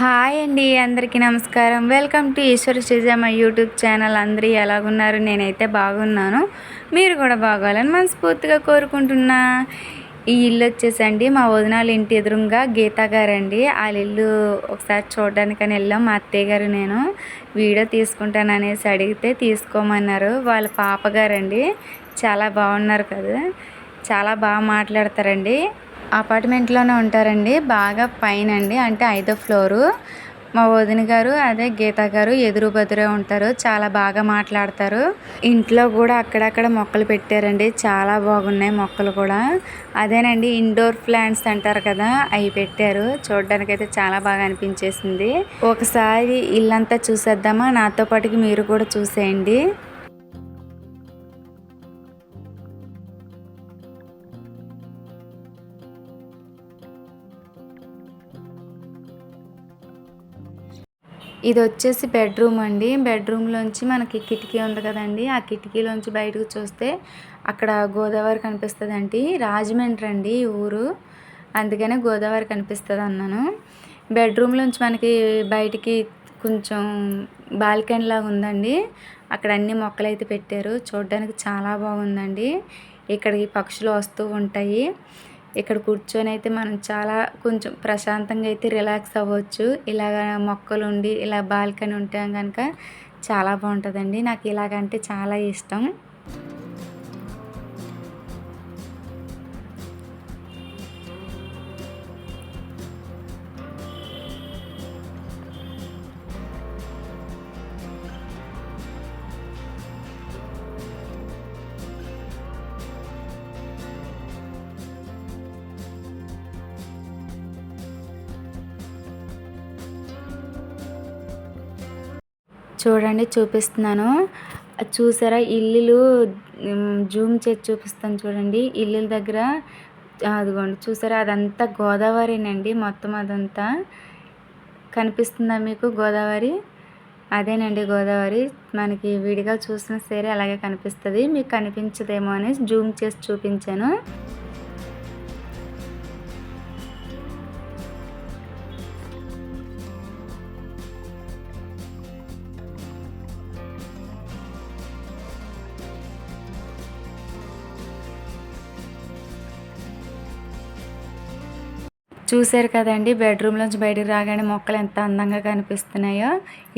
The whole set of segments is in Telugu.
హాయ్ అండి అందరికీ నమస్కారం. వెల్కమ్ టు ఈశ్వర్ శ్రీజ మా యూట్యూబ్ ఛానల్. అందరూ ఎలాగున్నారు? నేనైతే బాగున్నాను. మీరు కూడా బాగోవాలని మనస్ఫూర్తిగా కోరుకుంటున్నా. ఈ ఇల్లు వచ్చేసండి మా వదినాలు ఇంటి ఎదురుగా గీతా గారండి. వాళ్ళ ఇల్లు ఒకసారి చూడడానికని వెళ్ళాం. మా అత్తయ్య గారు నేను వీడియో తీసుకుంటాను అనేసి అడిగితే తీసుకోమన్నారు. వాళ్ళ పాప గారండి. చాలా బాగున్నారు కదా. చాలా బాగా మాట్లాడతారండి. అపార్ట్మెంట్లోనే ఉంటారండి. బాగా పైన అండి అంటే ఐదో ఫ్లోరు. మా వదిన గారు అదే గీత గారు ఎదురు బదురే ఉంటారు. చాలా బాగా మాట్లాడతారు. ఇంట్లో కూడా అక్కడక్కడ మొక్కలు పెట్టారండి. చాలా బాగున్నాయి మొక్కలు కూడా. అదేనండి ఇండోర్ ప్లాంట్స్ అంటారు కదా అవి పెట్టారు. చూడడానికి అయితే చాలా బాగా అనిపించేసింది. ఒకసారి ఇల్లంతా చూసేద్దామా? నాతో పాటుకి మీరు కూడా చూసేయండి. ఇది వచ్చేసి బెడ్రూమ్ అండి. బెడ్రూమ్లోంచి మనకి కిటికీ ఉంది కదండి. ఆ కిటికీలోంచి బయటకు చూస్తే అక్కడ గోదావరి కనిపిస్తుంది అండి రాజమండ్రి అండి ఊరు. అందుకనే గోదావరి కనిపిస్తుంది అన్నాను బెడ్రూమ్లోంచి మనకి బయటికి కొంచెం బాల్కనీ లాగా ఉందండి. అక్కడ అన్ని మొక్కలు అయితే పెట్టారు. చూడడానికి చాలా బాగుందండి. ఇక్కడికి పక్షులు వస్తూ ఉంటాయి. ఇక్కడ కూర్చొని అయితే మనం చాలా కొంచెం ప్రశాంతంగా అయితే రిలాక్స్ అవ్వచ్చు. ఇలాగ మొక్కలు ఉండి ఇలా బాల్కనీ ఉంటే కనుక చాలా బాగుంటుందండి. నాకు ఇలాగంటే చాలా ఇష్టం. చూడండి చూపిస్తున్నాను. చూసారా ఇల్లులు జూమ్ చేసి చూపిస్తాను చూడండి. ఇల్లుల దగ్గర అదిగోండి చూసారా అదంతా గోదావరినండి మొత్తం అదంతా. కనిపిస్తుందా మీకు గోదావరి? అదేనండి గోదావరి. మనకి విడిగా చూసిన సరే అలాగే కనిపిస్తుంది. మీకు కనిపించదేమో అని జూమ్ చేసి చూపించాను. చూశారు కదండి బెడ్రూమ్లోంచి బయటకు రాగానే మొక్కలు ఎంత అందంగా కనిపిస్తున్నాయో.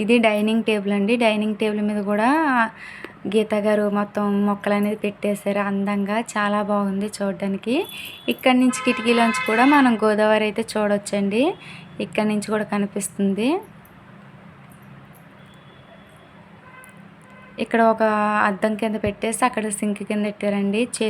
ఇది డైనింగ్ టేబుల్ అండి. డైనింగ్ టేబుల్ మీద కూడా గీత గారు మొత్తం మొక్కలు అనేది పెట్టేశారు. అందంగా చాలా బాగుంది చూడడానికి. ఇక్కడి నుంచి కిటికీలోంచి కూడా మనం గోదావరి అయితే చూడొచ్చండి. ఇక్కడి నుంచి కూడా కనిపిస్తుంది. ఇక్కడ ఒక అద్దం కింద పెట్టేసి అక్కడ సింక్ కింద పెట్టారండి. చే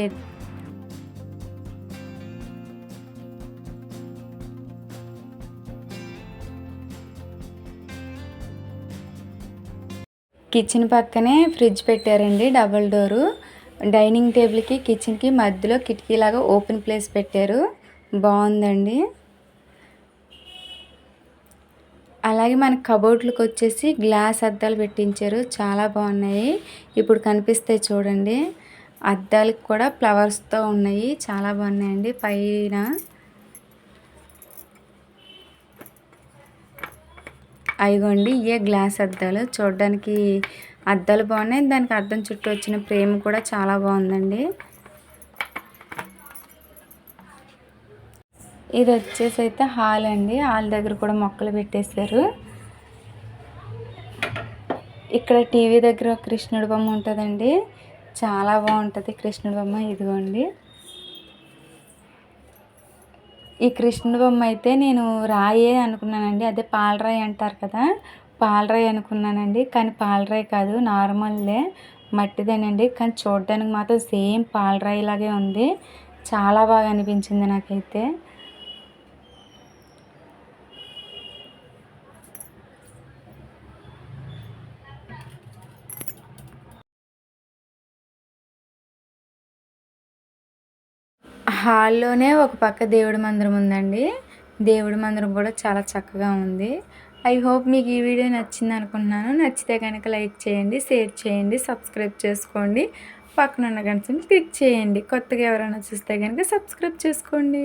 కిచెన్ పక్కనే ఫ్రిడ్జ్ పెట్టారండి డబల్ డోరు. డైనింగ్ టేబుల్కి కిచెన్కి మధ్యలో కిటికీలాగా ఓపెన్ ప్లేస్ పెట్టారు. బాగుందండి. అలాగే మన కబోర్డ్లకు వచ్చేసి గ్లాస్ అద్దాలు పెట్టించారు. చాలా బాగున్నాయి. ఇప్పుడు కనిపిస్తాయి చూడండి. అద్దాలకు కూడా ఫ్లవర్స్తో ఉన్నాయి. చాలా బాగున్నాయండి. పైన అయిగోండి ఇవే గ్లాస్ అద్దాలు? చూడడానికి అద్దాలు బాగున్నాయి. దానికి అద్దం చుట్టూ వచ్చిన ప్రేమ కూడా చాలా బాగుందండి. ఇది వచ్చేసి అయితే హాల్ అండి. హాల్ దగ్గర కూడా మొక్కలు పెట్టేశారు. ఇక్కడ టీవీ దగ్గర కృష్ణుడి బొమ్మ ఉంటుందండి. చాలా బాగుంటుంది కృష్ణుడి బొమ్మ. ఇదిగోండి. ఈ కృష్ణుడి బొమ్మ అయితే నేను రాయే అనుకున్నానండి. అదే పాలరాయి అంటారు కదా పాలరాయి అనుకున్నానండి. కానీ పాలరాయి కాదు నార్మల్దే మట్టిదేనండి. కానీ చూడడానికి మాత్రం సేమ్ పాలరాయి లాగే ఉంది. చాలా బాగా అనిపించింది నాకైతే. హాల్లోనే ఒక పక్క దేవుడి మందిరం ఉందండి. దేవుడి మందిరం కూడా చాలా చక్కగా ఉంది. ఐ హోప్ మీకు ఈ వీడియో నచ్చింది అనుకుంటున్నాను. నచ్చితే కనుక లైక్ చేయండి షేర్ చేయండి సబ్స్క్రైబ్ చేసుకోండి. పక్కన ఉన్న గంటని క్లిక్ చేయండి. కొత్తగా ఎవరైనా చూస్తే కనుక సబ్స్క్రైబ్ చేసుకోండి.